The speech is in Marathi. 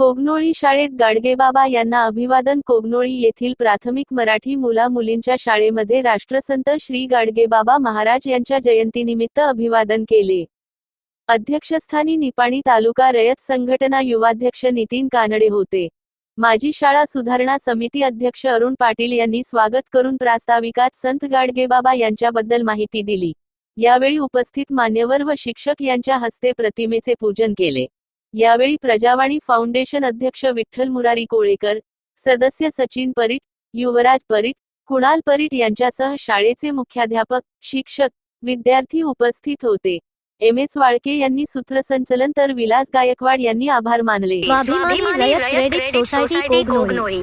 कोगनोळी शाळेत गाडगेबाबा यांना अभिवादन कोगनोळी येथील प्राथमिक मराठी मुला मुलींच्या शाळेमध्ये राष्ट्रसंत श्री गाडगेबाबा महाराज यांच्या जयंतीनिमित्त अभिवादन केले. अध्यक्षस्थानी निपाणी तालुका रयत संघटना युवाध्यक्ष नितीन कानडे होते. माजी शाळा सुधारणा समिती अध्यक्ष अरुण पाटील यांनी स्वागत करून प्रास्ताविकात संत गाडगेबाबा यांच्याबद्दल माहिती दिली. यावेळी उपस्थित मान्यवर व शिक्षक यांच्या हस्ते प्रतिमेचे पूजन केले. यावेळी प्रजावाणी फाउंडेशन अध्यक्ष विठ्ठल मुरारी कोळेकर सदस्य सचिन परीट युवराज परीट कुणाल परीट यांच्यासह शाळेचे मुख्याध्यापक शिक्षक विद्यार्थी उपस्थित होते. एम एस वाळके यांनी सूत्रसंचलन तर विलास गायकवाड यांनी आभार मानले. स्वाभिमानी रयत क्रेडिट सोसायटी कोगनोळी.